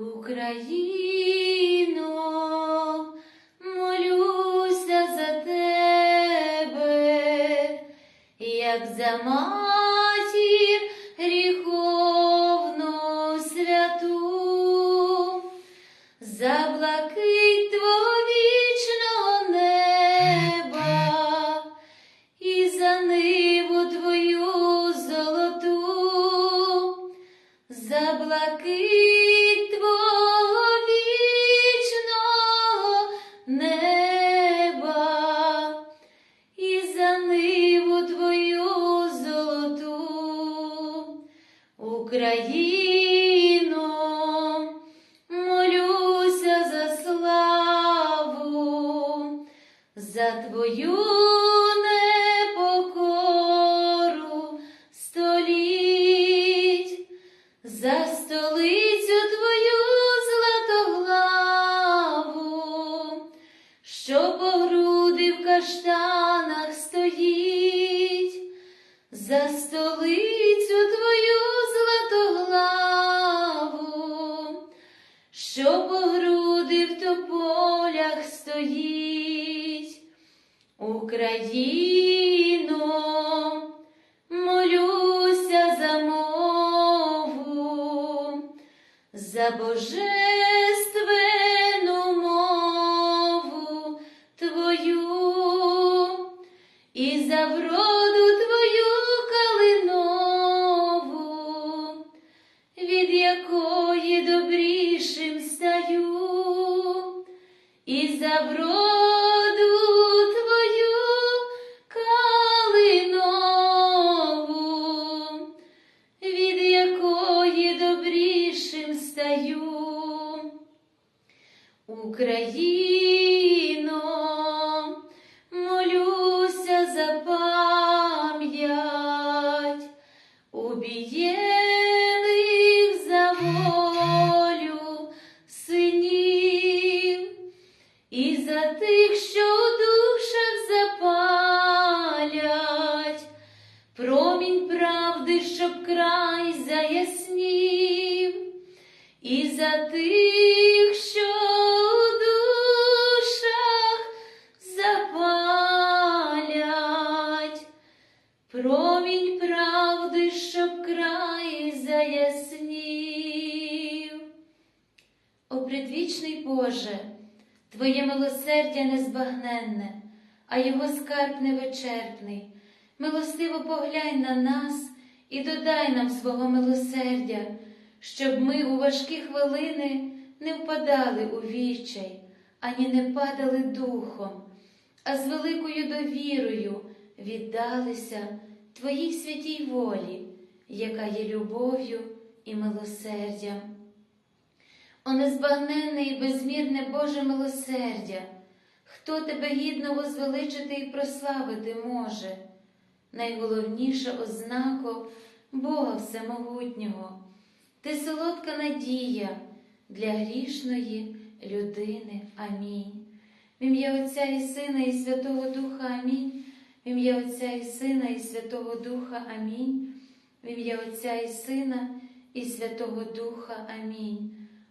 Україно, молюся за тебе, як за матір що по груди в каштанах стоїть, за столицю твою златоглаву, що по груди в тополях стоїть. Україно, молюся за мову, за божественну Боже, Твоє милосердя незбагненне, а його скарб невичерпний. Милостиво поглянь на нас і додай нам свого милосердя, щоб ми у важкі хвилини не впадали у відчай, ані не падали духом, а з великою довірою віддалися Твоїй святій волі, яка є любов'ю і милосердям. О незбагненне і безмірне Боже милосердя, хто тебе гідно возвеличити і прославити може, найголовніша ознако Бога Всемогутнього, ти солодка надія для грішної людини. Амінь. В ім'я Отця і Сина, і Святого Духа Амінь. В ім'я Отця і Сина, і Святого Духа Амінь. В ім'я Отця і Сина, і Святого Духа Амінь.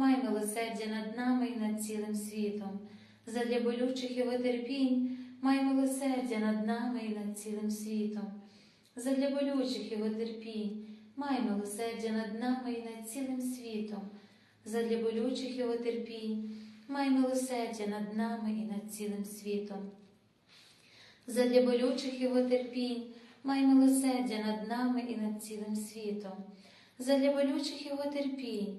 май милосердя над нами і над цілим світом, задля болючих його терпінь, май милосердя над нами і над цілим світом. Задля болючих його терпінь, май милосердя над нами і над цілим світом. Задля болючих його терпінь, май милосердя над нами і над цілим світом. Задля болючих його терпінь, май милосердя над нами і над цілим світом. Задля болючих його терпінь,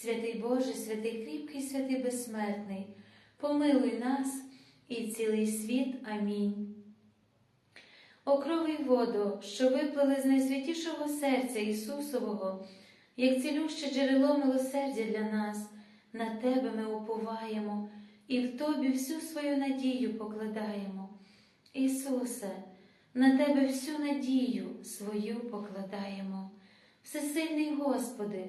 Святий Боже, святий кріпкий, святий безсмертний, помилуй нас і цілий світ. Амінь. О крови й воду, що виплили з найсвятішого серця Ісусового, як цілюще джерело милосердя для нас, на Тебе ми уповаємо і в Тобі всю свою надію покладаємо. Ісусе, на Тебе всю надію свою покладаємо. Всесильний Господи,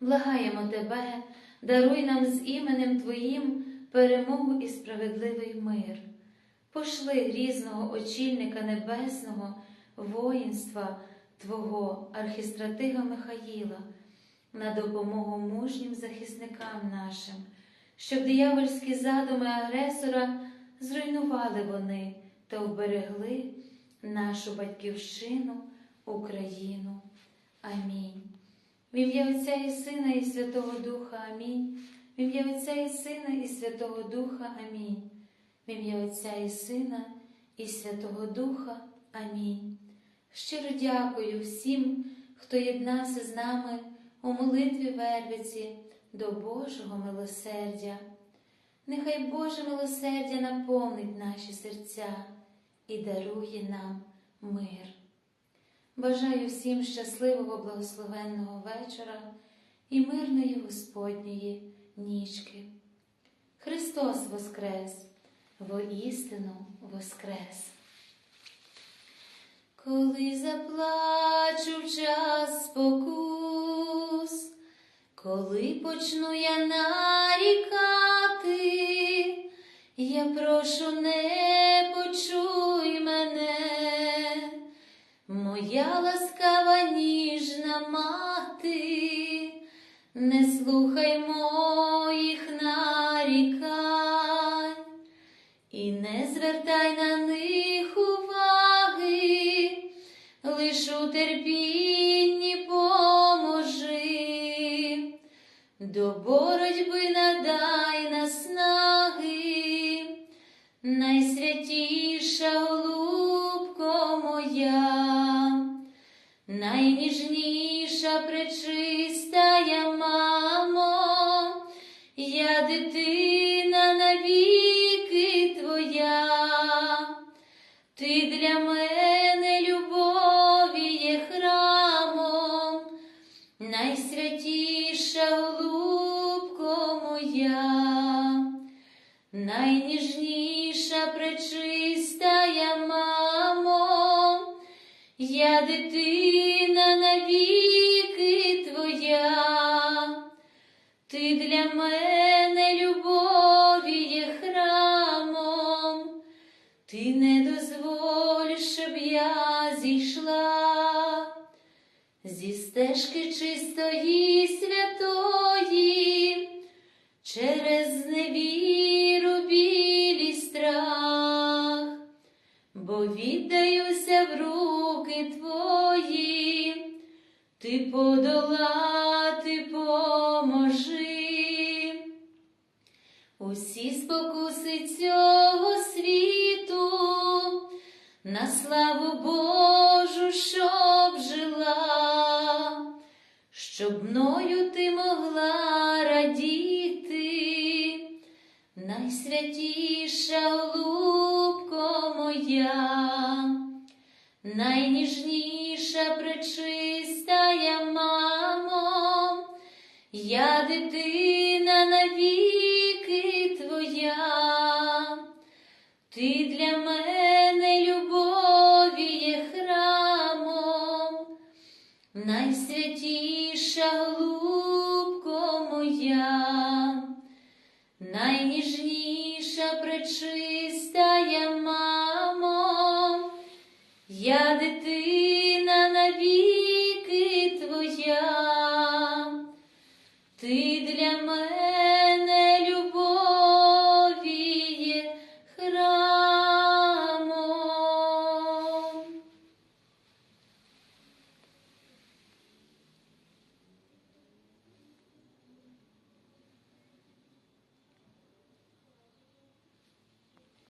Благаємо Тебе, даруй нам з іменем Твоїм перемогу і справедливий мир. Пошли різного очільника небесного воїнства Твого архістратига Михаїла на допомогу мужнім захисникам нашим, щоб диявольські задуми агресора зруйнували вони та вберегли нашу батьківщину, Україну. Амінь. В ім'я Отця і Сина, і Святого Духа Амінь. В ім'я Отця і Сина, і Святого Духа Амінь. В ім'я Отця і Сина, і Святого Духа. Амінь. Щиро дякую всім, хто єднався з нами у молитві Вервиці до Божого милосердя. Нехай Боже милосердя наповнить наші серця і дарує нам мир. Бажаю всім щасливого благословенного вечора і мирної Господньої нічки. Христос Воскрес! воістину воскрес. Коли заплачу в час спокус, коли почну я нарікати, я прошу, не почуй мене, моя ласкава ніжна мати, не слухай моїх нарікань і не звертай на зі стежки чистої святої, через невіру білі страх, бо віддаюся в руки твої, ти подолати поможи. Усі спокуси цього світу, на славу Божу, жила, щоб мною ти могла радіти, найсвятіша голубко моя, найніжніша пречистая мамо, я дитина найніжніша причина.